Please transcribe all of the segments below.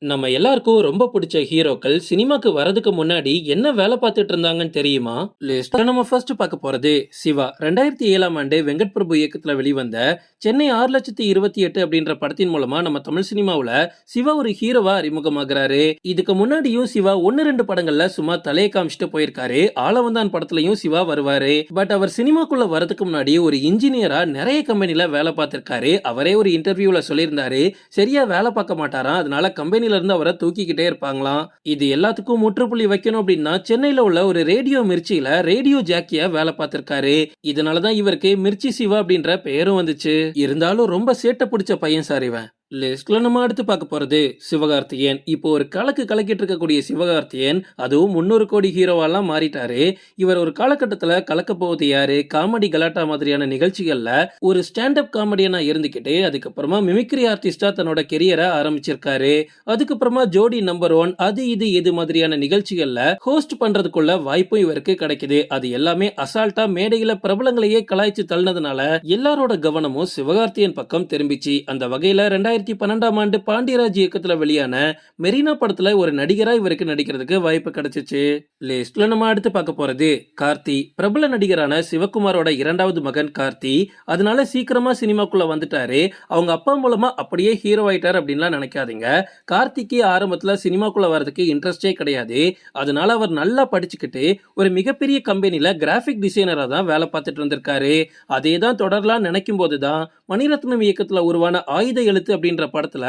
நம்ம எல்லாருக்கும் ரொம்ப பிடிச்ச ஹீரோக்கள் சினிமாக்கு வரதுக்கு முன்னாடி என்ன வேலை பார்த்துட்டு இருந்தாங்கன்னு தெரியுமா? லிஸ்ட் நம்ம ஃபர்ஸ்ட் பார்க்க போறது சிவா. ரெண்டாயிரத்தி ஏழாம் ஆண்டு வெங்கட் பிரபு இயக்கத்துல வெளிவந்த சென்னை ஆறு லட்சத்தி இருபத்தி எட்டு அப்படின்ற படத்தின் மூலமா நம்ம தமிழ் சினிமாவுல சிவா ஒரு ஹீரோவா அறிமுகமாகிறாரு. இதுக்கு முன்னாடியும் சிவா ஒன்னு ரெண்டு படங்கள்ல சும்மா தலையை காமிச்சிட்டு போயிருக்காரு. ஆளவந்தான் படத்துலயும் சிவா வருவாரு. பட் அவர் சினிமாக்குள்ள வரதுக்கு முன்னாடி ஒரு இன்ஜினியரா நிறைய கம்பெனில வேலை பார்த்திருக்காரு. அவரே ஒரு இன்டர்வியூல சொல்லியிருந்தாரு. சரியா வேலை பார்க்க மாட்டாராம். அதனால கம்பெனி இருந்து அவரை தூக்கிக்கிட்டே இருப்பாங்களாம். இது எல்லாத்துக்கும் முற்றுப்புள்ளி வைக்கணும் அப்படின்னா சென்னையில உள்ள ஒரு ரேடியோ மிர்ச்சியில ரேடியோ ஜாக்கியா வேலை பார்த்திருக்காரு. இதனாலதான் இவருக்கு மிர்ச்சி சிவா அப்படின்ற பெயரும் வந்துச்சு. இருந்தாலும் ரொம்ப சேட்டை பிடிச்ச பையன் சார் இவன். லிஸ்ட்ல நம்ம அடுத்து பார்க்க போறது சிவகார்த்திகேயன். இப்போ ஒரு கலக்கு கலக்கிட்டு இருக்கக்கூடிய சிவகார்த்திகேயன் அதுவும் முன்னூறு கோடி ஹீரோவெல்லாம் மாறிட்டாரு. இவர் ஒரு காலகட்டத்துல கலக்க போவது யாரு? காமெடி கலாட்டா மாதிரியான நிகழ்ச்சிகள்ல ஒரு ஸ்டாண்ட் அப் காமெடியனா இருந்துகிட்டு அதுக்கப்புறமா மிமிக்ரி ஆர்டிஸ்டா தன்னோட கெரியரை ஆரம்பிச்சிருக்காரு. அதுக்கப்புறமா ஜோடி நம்பர் ஒன் அது இது இது மாதிரியான நிகழ்ச்சிகள்ல ஹோஸ்ட் பண்றதுக்குள்ள வாய்ப்பும் இவருக்கு கிடைக்குது. அது எல்லாமே அசால்ட்டா மேடையில பிரபலங்களையே கலாய்ச்சி தள்ளினதுனால எல்லாரோட கவனமும் சிவகார்த்தியன் பக்கம் திரும்பிச்சு. அந்த வகையில ரெண்டாயிரத்தி பன்னெண்டாம் ஆண்டு பாண்டியராஜ் இயக்கத்துல வெளியான மெரினா படத்துல ஒரு நடிகரா இவருக்கு நடிக்கிறதுக்கு வாய்ப்பு கிடைச்சிச்சு. லிஸ்ட்ல நம்ம அடுத்து பார்க்க போறது கார்த்தி. பிரபல நடிகரான சிவகுமாரோட இரண்டாவது மகன் கார்த்தி. அதனால சீக்கிரமா சினிமாக்குள்ள வந்துட்டாரு. அவங்க அப்பா மூலமா அப்படியே ஹீரோ ஆயிட்டார் அப்படின்லாம் நினைக்காதீங்க. கார்த்திக்கு ஆரம்பத்துல சினிமாக்குள்ள வரதுக்கு இன்ட்ரெஸ்டே கிடையாது. அதனால அவர் நல்லா படிச்சுக்கிட்டு ஒரு மிகப்பெரிய கம்பெனில கிராஃபிக் டிசைனரா தான் வேலை பார்த்துட்டு இருந்திருக்காரு. அதே தான் தொடரலாம் நினைக்கும் போதுதான் மணிரத்னம் இயக்கத்துல உருவான ஆயுத எழுத்து அப்படின்னு அப்படின்ற படத்துல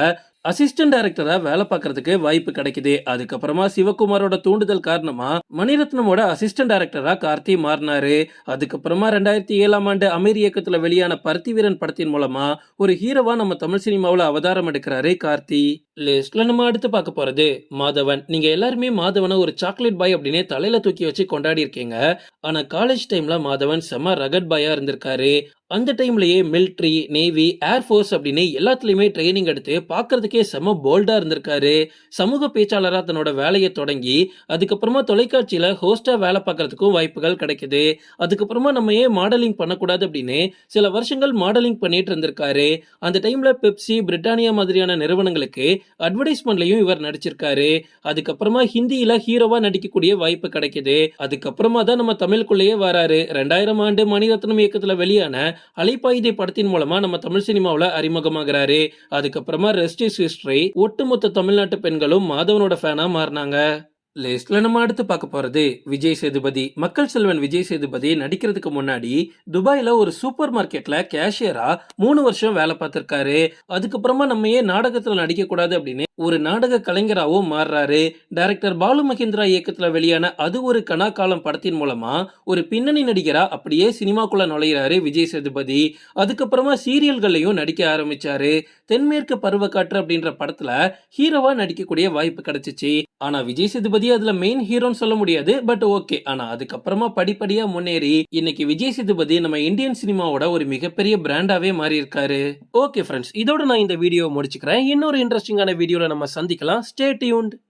அசிஸ்டன்ட் டைரக்டரா வேலை பார்க்கறதுக்கு வாய்ப்பு கிடைக்குது. அதுக்கப்புறமா சிவகுமாரோட தூண்டுதல் காரணமா மணிரத்னமோட அசிஸ்டன்ட் டைரக்டராக கார்த்தி மாறினாரு. அதுக்கப்புறமா ரெண்டாயிரத்தி ஏழாம் ஆண்டு அமீர் இயக்கத்தில் வெளியான பருத்தி வீரன் படத்தின் மூலமா ஒரு ஹீரோவா நம்ம தமிழ் சினிமாவில் அவதாரம் எடுக்கிறாரு கார்த்தி. லிஸ்ட்ல நம்ம அடுத்து பார்க்க போறது மாதவன். நீங்க எல்லாருமே மாதவனை ஒரு சாக்லேட் பாய் அப்படின்னே தலையில தூக்கி வச்சு கொண்டாடி இருக்கீங்க. ஆனா காலேஜ் டைம்ல மாதவன் செம ரகட் பாயா இருந்திருக்காரு. அந்த டைம்லயே மிலிட்ரி நேவி ஏர்ஃபோர்ஸ் அப்படின்னு எல்லாத்துலயுமே ட்ரைனிங் எடுத்து பார்க்கறதுக்கே செம போல்டா இருந்திருக்காரு. சமூக பேச்சாளராக தன்னோட வேலையை தொடங்கி அதுக்கப்புறமா தொலைக்காட்சி தொலைக்காட்சியில் ஹோஸ்டாக வேலை பார்க்கறதுக்கும் வாய்ப்புகள் கிடைக்குது. அதுக்கப்புறமா நம்ம ஏன் மாடலிங் பண்ணக்கூடாது அப்படின்னு சில வருஷங்கள் மாடலிங் பண்ணிட்டு இருந்திருக்காரு. அந்த டைமில் பெப்சி பிரிட்டானியா மாதிரியான நிறுவனங்களுக்கு அட்வர்டைஸ்மெண்ட்லையும் இவர் நடிச்சிருக்காரு. அதுக்கப்புறமா ஹிந்தியில் ஹீரோவாக நடிக்கக்கூடிய வாய்ப்பு கிடைக்குது. அதுக்கப்புறமா தான் நம்ம தமிழுக்குள்ளேயே வராரு. ரெண்டாயிரம் ஆண்டு மணிரத்னம் இயக்கத்தில் வெளியான அலைப்பாயுதை படத்தின் மூலமாக நம்ம தமிழ் சினிமாவில் அறிமுகமாகிறாரு. அதுக்கப்புறமா ரெஸ்ட் இஸ் ஹிஸ்டரி ஒட்டுமொத்த தமிழ்நாட்டு பெண்களும் மாதவனோட ஃபேனாக மாறினாங்க. லிஸ்ட்ல நம்ம அடுத்து பார்க்க போறது விஜய் சேதுபதி. மக்கள் செல்வன் விஜய் சேதுபதி நடிக்கிறதுக்கு முன்னாடி துபாயில ஒரு சூப்பர் மார்க்கெட்ல கேஷியரா மூணு வருஷம் வேலை பார்த்திருக்காரு. அதுக்கப்புறமா நம்ம ஏன் நாடகத்துல நடிக்க கூடாது அப்படின்னு ஒரு நாடக கலைஞராகவும் மாறுறாரு. டைரக்டர் பாலு மகேந்திரா இயக்கத்துல வெளியான அது ஒரு கனாக்காலம் படத்தின் மூலமா ஒரு பின்னணி நடிகரா அப்படியே சினிமாக்குள்ள நுழையிறாரு விஜய் சேதுபதி. அதுக்கப்புறமா சீரியல்கள்லையும் நடிக்க ஆரம்பிச்சாரு. தென்மேற்கு பருவக்காற்று அப்படின்ற படத்துல ஹீரோவா நடிக்கக்கூடிய வாய்ப்பு கிடைச்சிச்சு. ஆனா விஜய் சேதுபதி அதுல மெயின் ஹீரோன்னு சொல்ல முடியாது பட் ஓகே ஆனா அதுக்கப்புறமா படிப்படியா முன்னேறி இன்னைக்கு விஜய் சேதுபதி நம்ம இந்தியன் சினிமாவோட ஒரு மிகப்பெரிய பிராண்டாவே மாறி இருக்காரு ஓகே ஃப்ரெண்ட்ஸ் இதோட நான் இந்த வீடியோ முடிச்சுக்கிறேன். இன்னொரு இன்ட்ரெஸ்டிங்கான வீடியோல நம்ம சந்திக்கலாம். Stay tuned